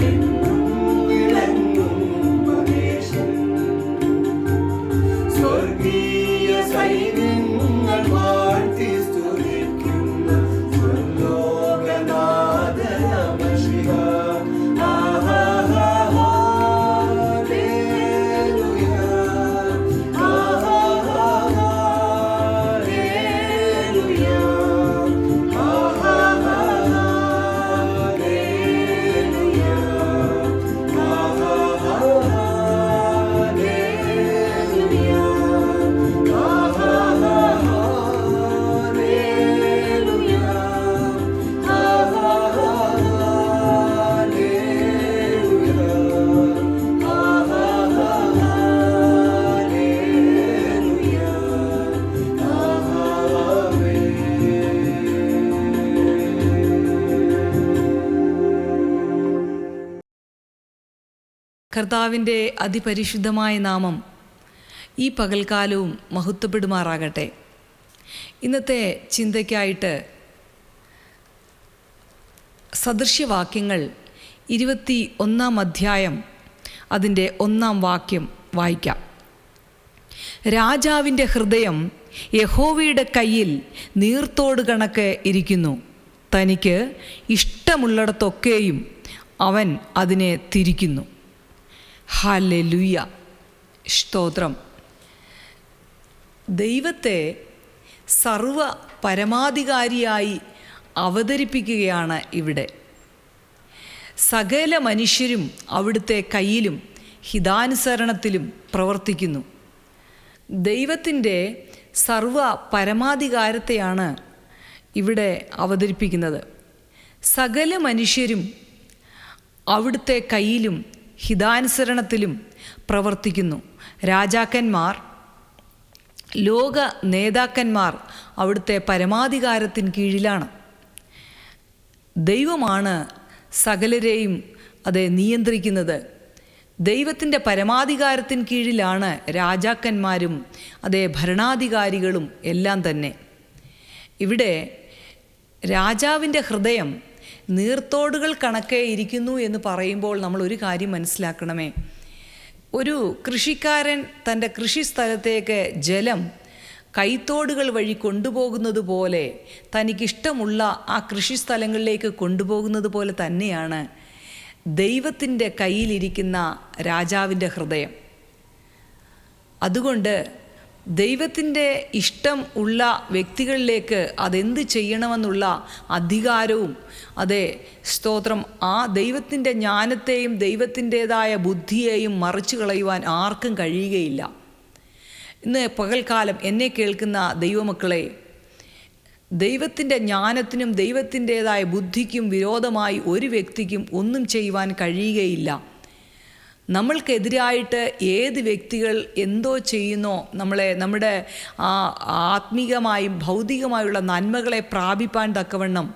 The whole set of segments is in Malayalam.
you. കർത്താവിന്റെ അതിപരിശുദ്ധമായ നാമം ഈ പകൽക്കാലവും മഹത്വപ്പെടുമാറാകട്ടെ. ഇന്നത്തെ ചിന്തയ്ക്കായിട്ട് സദൃശ്യവാക്യങ്ങൾ ഇരുപത്തി ഒന്നാം അധ്യായം അതിന്റെ ഒന്നാം വാക്യം വായിക്കാം. രാജാവിന്റെ ഹൃദയം യഹോവയുടെ കയ്യിൽ നീർത്തോട് കണക്ക് ഇരിക്കുന്നു. തനിക്ക് ഇഷ്ടമുള്ളിടത്തൊക്കെയും അവൻ അതിനെ തിരിക്കുന്നു. ഹാലെലുയ്യ സ്തോത്രം. ദൈവത്തെ സർവ പരമാധികാരിയായി അവതരിപ്പിക്കുകയാണ് ഇവിടെ. സകല മനുഷ്യരും അവിടുത്തെ കയ്യിലും ഹിതാനുസരണത്തിലും പ്രവർത്തിക്കുന്നു. ദൈവത്തിന്റെ സർവ പരമാധികാരത്തെയാണ് ഇവിടെ അവതരിപ്പിക്കുന്നത്. സകല മനുഷ്യരും അവിടുത്തെ കയ്യിലും ഹിതാനുസരണത്തിലും പ്രവർത്തിക്കുന്നു. രാജാക്കന്മാർ ലോക നേതാക്കന്മാർ അവിടുത്തെ പരമാധികാരത്തിന് കീഴിലാണ്. ദൈവമാണ് സകലരെയും അത് നിയന്ത്രിക്കുന്നത്. ദൈവത്തിന്റെ പരമാധികാരത്തിന് കീഴിലാണ് രാജാക്കന്മാരും അതേ ഭരണാധികാരികളും എല്ലാം തന്നെ. ഇവിടെ രാജാവിന്റെ ഹൃദയം നീർത്തോടുകൾ കണക്കെ ഇരിക്കുന്നു എന്ന് പറയുമ്പോൾ നമ്മൾ ഒരു കാര്യം മനസ്സിലാക്കണമേ. ഒരു കൃഷിക്കാരൻ തന്റെ കൃഷി സ്ഥലത്തേക്ക് ജലം കൈത്തോടുകൾ വഴി കൊണ്ടുപോകുന്നത് പോലെ തനിക്കിഷ്ടമുള്ള ആ കൃഷി സ്ഥലങ്ങളിലേക്ക് കൊണ്ടുപോകുന്നത് പോലെ തന്നെയാണ് ദൈവത്തിന്റെ കയ്യിലിരിക്കുന്ന രാജാവിന്റെ ഹൃദയം. അതുകൊണ്ട് ദൈവത്തിന്റെ ഇഷ്ടം ഉള്ള വ്യക്തികളിലേക്ക് അതെന്ത് ചെയ്യണമെന്നുള്ള അധികാരവും അതെ സ്തോത്രം ആ ദൈവത്തിന്റെ ജ്ഞാനത്തെയും ദൈവത്തിന്റെതായ ബുദ്ധിയെയും മറിച്ചു കളയുവാൻ ആർക്കും കഴിയുകയില്ല. ഇന്ന് പകൽക്കാലം എന്നെ കേൾക്കുന്ന ദൈവമക്കളെ ദൈവത്തിന്റെ ജ്ഞാനത്തിനും ദൈവത്തിന്റെതായ ബുദ്ധിക്കും വിരോധമായി ഒരു വ്യക്തിക്കും ഒന്നും ചെയ്യുവാൻ കഴിയുകയില്ല. നമ്മൾക്കെതിരായിട്ട് ഏത് വ്യക്തികൾ എന്തോ ചെയ്യുന്നോ നമ്മളെ നമ്മുടെ ആ ആത്മീകമായും ഭൗതികമായുള്ള നന്മകളെ പ്രാപിപ്പാൻ തക്കവണ്ണം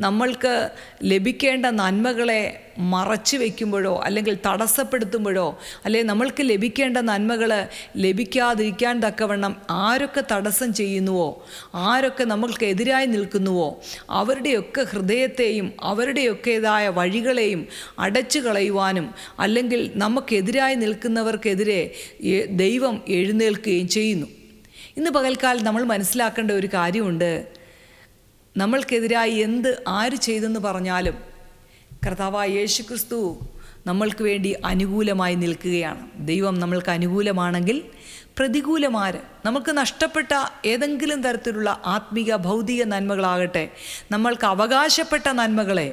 നമ്മൾക്ക് ലഭിക്കേണ്ട നന്മകളെ മറച്ചു വയ്ക്കുമ്പോഴോ അല്ലെങ്കിൽ തടസ്സപ്പെടുത്തുമ്പോഴോ അല്ലെങ്കിൽ നമ്മൾക്ക് ലഭിക്കേണ്ട നന്മകൾ ലഭിക്കാതിരിക്കാൻ തക്കവണ്ണം ആരൊക്കെ തടസ്സം ചെയ്യുന്നുവോ ആരൊക്കെ നമ്മൾക്ക് എതിരായി നിൽക്കുന്നുവോ അവരുടെയൊക്കെ ഹൃദയത്തെയും അവരുടെയൊക്കേതായ വഴികളെയും അടച്ചു കളയുവാനും അല്ലെങ്കിൽ നമുക്കെതിരായി നിൽക്കുന്നവർക്കെതിരെ ദൈവം എഴുന്നേൽക്കുകയും ചെയ്യുന്നു. ഇന്ന് പകൽക്കാലം നമ്മൾ മനസ്സിലാക്കേണ്ട ഒരു കാര്യമുണ്ട്. നമ്മൾക്കെതിരായി എന്ത് ആര് ചെയ്തെന്ന് പറഞ്ഞാലും കർത്താവായ യേശു ക്രിസ്തു നമ്മൾക്ക് വേണ്ടി അനുകൂലമായി നിൽക്കുകയാണ്. ദൈവം നമ്മൾക്ക് അനുകൂലമാണെങ്കിൽ പ്രതികൂലമാര് നമുക്ക് നഷ്ടപ്പെട്ട ഏതെങ്കിലും തരത്തിലുള്ള ആത്മീക ഭൗതിക നന്മകളാകട്ടെ നമ്മൾക്ക് അവകാശപ്പെട്ട നന്മകളെ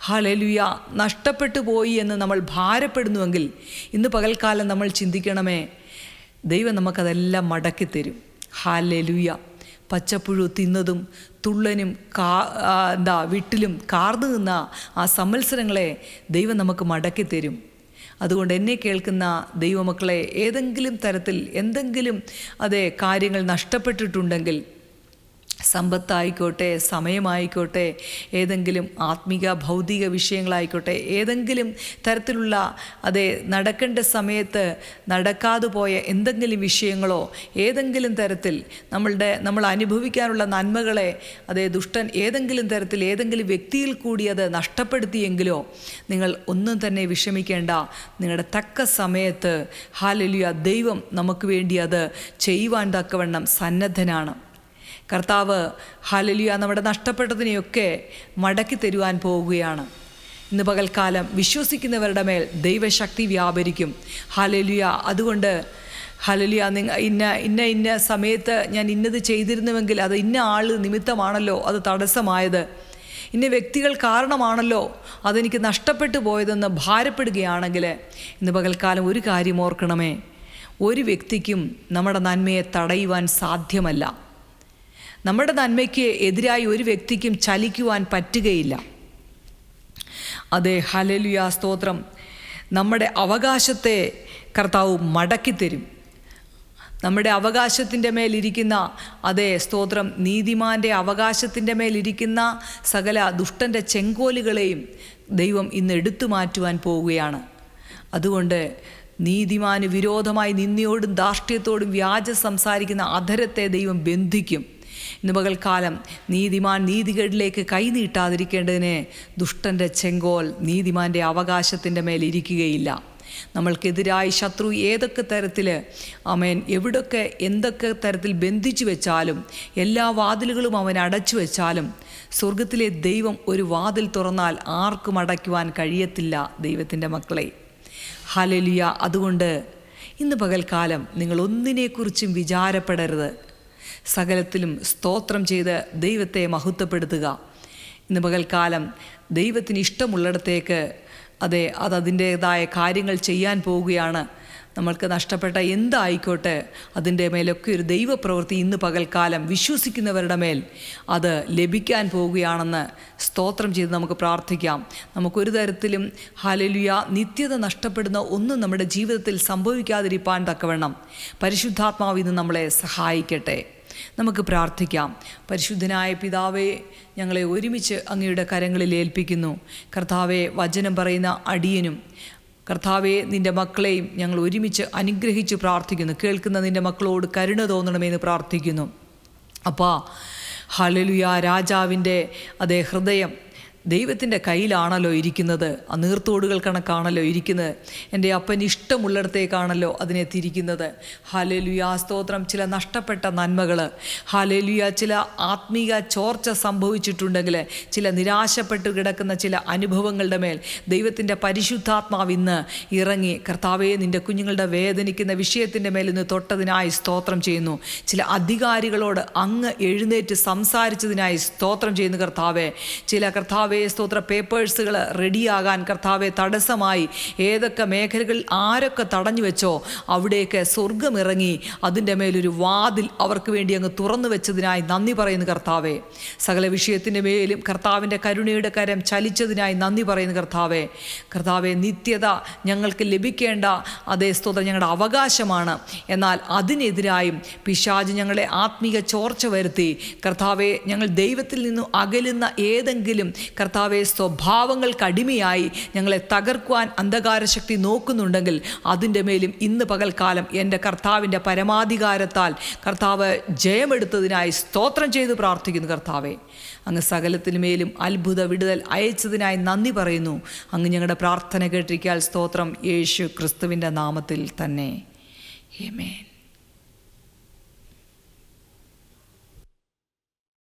ഹലലുയ നഷ്ടപ്പെട്ടു പോയി എന്ന് നമ്മൾ ഭാരപ്പെടുന്നുവെങ്കിൽ ഇന്ന് പകൽക്കാലം നമ്മൾ ചിന്തിക്കണമേ ദൈവം നമുക്കതെല്ലാം മടക്കി തരും ഹാലലുയ പച്ചപ്പുഴു തിന്നതും തുള്ളനും കാ എന്താ വിട്ടിലും കാർന്നു നിന്ന ആ സമ്മത്സരങ്ങളെ ദൈവം നമുക്ക് മടക്കി തരും. അതുകൊണ്ട് എന്നെ കേൾക്കുന്ന ദൈവമക്കളെ ഏതെങ്കിലും തരത്തിൽ എന്തെങ്കിലും അതെ കാര്യങ്ങൾ നഷ്ടപ്പെട്ടിട്ടുണ്ടെങ്കിൽ സമ്പത്തായിക്കോട്ടെ സമയമായിക്കോട്ടെ ഏതെങ്കിലും ആത്മീക ഭൗതിക വിഷയങ്ങളായിക്കോട്ടെ ഏതെങ്കിലും തരത്തിലുള്ള അതെ നടക്കേണ്ട സമയത്ത് നടക്കാതെ പോയ എന്തെങ്കിലും വിഷയങ്ങളോ ഏതെങ്കിലും തരത്തിൽ നമ്മളുടെ നമ്മൾ അനുഭവിക്കാനുള്ള നന്മകളെ അതേ ദുഷ്ടൻ ഏതെങ്കിലും തരത്തിൽ ഏതെങ്കിലും വ്യക്തിയിൽ കൂടി അത് നഷ്ടപ്പെടുത്തിയെങ്കിലോ നിങ്ങൾ ഒന്നും തന്നെ വിഷമിക്കേണ്ട. നിങ്ങളുടെ തക്ക സമയത്ത് ഹാലലിയ ദൈവം നമുക്ക് വേണ്ടി അത് ചെയ്യുവാൻ തക്കവണ്ണം സന്നദ്ധനാണ്. കർത്താവ് ഹാലലിയ നമ്മുടെ നഷ്ടപ്പെട്ടതിനെയൊക്കെ മടക്കി തരുവാൻ പോവുകയാണ്. ഇന്ന് പകൽക്കാലം വിശ്വസിക്കുന്നവരുടെ മേൽ ദൈവശക്തി വ്യാപരിക്കും. ഹാലലിയ അതുകൊണ്ട് ഹലലിയ നിങ്ങ ഇന്ന ഇന്ന ഇന്ന സമയത്ത് ഞാൻ ഇന്നത് ചെയ്തിരുന്നുവെങ്കിൽ അത് ഇന്ന ആൾ നിമിത്തമാണല്ലോ അത് തടസ്സമായത്. ഇന്ന വ്യക്തികൾ കാരണമാണല്ലോ അതെനിക്ക് നഷ്ടപ്പെട്ടു പോയതെന്ന് ഭാരപ്പെടുകയാണെങ്കിൽ ഇന്ന് പകൽക്കാലം ഒരു കാര്യം ഓർക്കണമേ. ഒരു വ്യക്തിക്കും നമ്മുടെ നന്മയെ തടയുവാൻ സാധ്യമല്ല. നമ്മുടെ നന്മയ്ക്ക് എതിരായി ഒരു വ്യക്തിക്കും ചലിക്കുവാൻ പറ്റുകയില്ല. അതെ ഹലലുയ സ്തോത്രം. നമ്മുടെ അവകാശത്തെ കർത്താവ് മടക്കിത്തരും. നമ്മുടെ അവകാശത്തിന്റെ മേലിരിക്കുന്ന അതേ സ്തോത്രം നീതിമാന്റെ അവകാശത്തിന്റെ മേലിരിക്കുന്ന സകല ദുഷ്ടന്റെ ചെങ്കോലുകളെയും ദൈവം ഇന്ന് എടുത്തു മാറ്റുവാൻ പോവുകയാണ്. അതുകൊണ്ട് നീതിമാന് വിരോധമായി നിന്നിയോടും ധാർഷ്ട്യത്തോടും വ്യാജ സംസാരിക്കുന്ന അധരത്തെ ദൈവം ബന്ധിക്കും. ഇന്ന് പകൽക്കാലം നീതിമാൻ നീതികേടിലേക്ക് കൈനീട്ടാതിരിക്കേണ്ടതിന് ദുഷ്ടന്റെ ചെങ്കോൽ നീതിമാന്റെ അവകാശത്തിന്റെ മേൽ ഇരിക്കുകയില്ല. നമ്മൾക്കെതിരായി ശത്രു ഏതൊക്കെ തരത്തിൽ അമേൻ എവിടൊക്കെ എന്തൊക്കെ തരത്തിൽ ബന്ധിച്ചു വെച്ചാലും എല്ലാ വാതിലുകളും അവൻ അടച്ചു വെച്ചാലും സ്വർഗത്തിലെ ദൈവം ഒരു വാതിൽ തുറന്നാൽ ആർക്കും അടയ്ക്കുവാൻ കഴിയത്തില്ല ദൈവത്തിന്റെ മക്കളെ. ഹലലിയ അതുകൊണ്ട് ഇന്ന് പകൽക്കാലം നിങ്ങൾ ഒന്നിനെക്കുറിച്ചും വിചാരപ്പെടരുത്. സകലത്തിലും സ്തോത്രം ചെയ്ത് ദൈവത്തെ മഹത്വപ്പെടുത്തുക. ഇന്ന് പകൽക്കാലം ദൈവത്തിന് ഇഷ്ടമുള്ളിടത്തേക്ക് അതെ അത് അതിന്റേതായ കാര്യങ്ങൾ ചെയ്യാൻ പോവുകയാണ്. നമ്മൾക്ക് നഷ്ടപ്പെട്ട എന്തായിക്കോട്ടെ അതിന്റെ മേലൊക്കെ ഒരു ദൈവപ്രവൃത്തി ഇന്ന് പകൽക്കാലം വിശ്വസിക്കുന്നവരുടെ മേൽ അത് ലഭിക്കാൻ പോവുകയാണെന്ന് സ്തോത്രം ചെയ്ത് നമുക്ക് പ്രാർത്ഥിക്കാം. നമുക്കൊരു തരത്തിലും ഹലലുയ നിത്യത നഷ്ടപ്പെടുന്ന ഒന്നും നമ്മുടെ ജീവിതത്തിൽ സംഭവിക്കാതിരിക്കാൻ തക്കവണ്ണം പരിശുദ്ധാത്മാവ് ഇന്ന് നമ്മളെ സഹായിക്കട്ടെ. നമുക്ക് പ്രാർത്ഥിക്കാം. പരിശുദ്ധനായ പിതാവേ ഞങ്ങളെ ഒരുമിച്ച് അങ്ങയുടെ കരങ്ങളിൽ ഏൽപ്പിക്കുന്നു. കർത്താവെ വചനം പറയുന്ന അടിയനും കർത്താവെ നിന്റെ മക്കളെയും ഞങ്ങൾ ഒരുമിച്ച് അനുഗ്രഹിച്ച് പ്രാർത്ഥിക്കുന്നു. കേൾക്കുന്ന നിന്റെ മക്കളോട് കരുണ തോന്നണമെന്ന് പ്രാർത്ഥിക്കുന്നു. അപ്പാ ഹലലുയ രാജാവിന്റെ അതേ ഹൃദയം ദൈവത്തിന്റെ കയ്യിലാണല്ലോ ഇരിക്കുന്നത്. ആ നീർത്തോടുകൾ കണക്കാണല്ലോ ഇരിക്കുന്നത്. എന്റെ അപ്പൻ ഇഷ്ടമുള്ളിടത്തേക്കാണല്ലോ അതിനെ തിരിക്കുന്നത്. ഹാലേലുയ സ്തോത്രം. ചില നഷ്ടപ്പെട്ട നന്മകൾ. ഹാലേലുയ ചില ആത്മീക ചോർച്ച സംഭവിച്ചിട്ടുണ്ടെങ്കിൽ ചില നിരാശപ്പെട്ട് കിടക്കുന്ന ചില അനുഭവങ്ങളുടെ മേൽ ദൈവത്തിന്റെ പരിശുദ്ധാത്മാവ് ഇന്ന് ഇറങ്ങി കർത്താവെ നിന്റെ കുഞ്ഞുങ്ങളുടെ വേദനിക്കുന്ന വിഷയത്തിന്റെ മേൽ ഇന്ന് തൊട്ടതിനായി സ്തോത്രം ചെയ്യുന്നു. ചില അധികാരികളോട് അങ്ങ് എഴുന്നേറ്റ് സംസാരിച്ചതിനായി സ്തോത്രം ചെയ്യുന്നു കർത്താവെ. ചില കർത്താവെ കർത്താവെ സ്തോത്ര. പേപ്പേഴ്സുകൾ റെഡിയാകാൻ കർത്താവെ തടസ്സമായി. ഏതൊക്കെ മേഖലകളിൽ ആരൊക്കെ തടഞ്ഞു വെച്ചോ അവിടേക്ക് സ്വർഗമിറങ്ങി അതിന്റെ മേലൊരു വാതിൽ അവർക്ക് വേണ്ടി അങ്ങ് തുറന്നു വെച്ചതിനായി നന്ദി പറയുന്നു കർത്താവെ. സകല വിഷയത്തിന്റെ മേലും കർത്താവിന്റെ കരുണയുടെ കരം ചലിച്ചതിനായി നന്ദി പറയുന്നു കർത്താവെ. കർത്താവെ നിത്യത ഞങ്ങൾക്ക് ലഭിക്കേണ്ട അതേ സ്തോത്രം ഞങ്ങളുടെ അവകാശമാണ്. എന്നാൽ അതിനെതിരായും പിശാജ് ഞങ്ങളെ ആത്മീക ചോർച്ച വരുത്തി. കർത്താവെ ഞങ്ങൾ ദൈവത്തിൽ നിന്നും അകലുന്ന ഏതെങ്കിലും കർത്താവെ സ്വഭാവങ്ങൾക്ക് അടിമയായി ഞങ്ങളെ തകർക്കുവാൻ അന്ധകാര ശക്തി നോക്കുന്നുണ്ടെങ്കിൽ അതിന്റെ മേലും ഇന്ന് പകൽക്കാലം എന്റെ കർത്താവിന്റെ പരമാധികാരത്താൽ കർത്താവ് ജയമെടുത്തതിനായി സ്തോത്രം ചെയ്ത് പ്രാർത്ഥിക്കുന്നു കർത്താവെ. അങ്ങ് സകലത്തിനുമേലും അത്ഭുത വിടുതൽ അയച്ചതിനായി നന്ദി പറയുന്നു. അങ്ങ് ഞങ്ങളുടെ പ്രാർത്ഥന കേട്ടിരിക്കാൻ സ്തോത്രം യേശു ക്രിസ്തുവിന്റെ നാമത്തിൽ തന്നെ. Amen.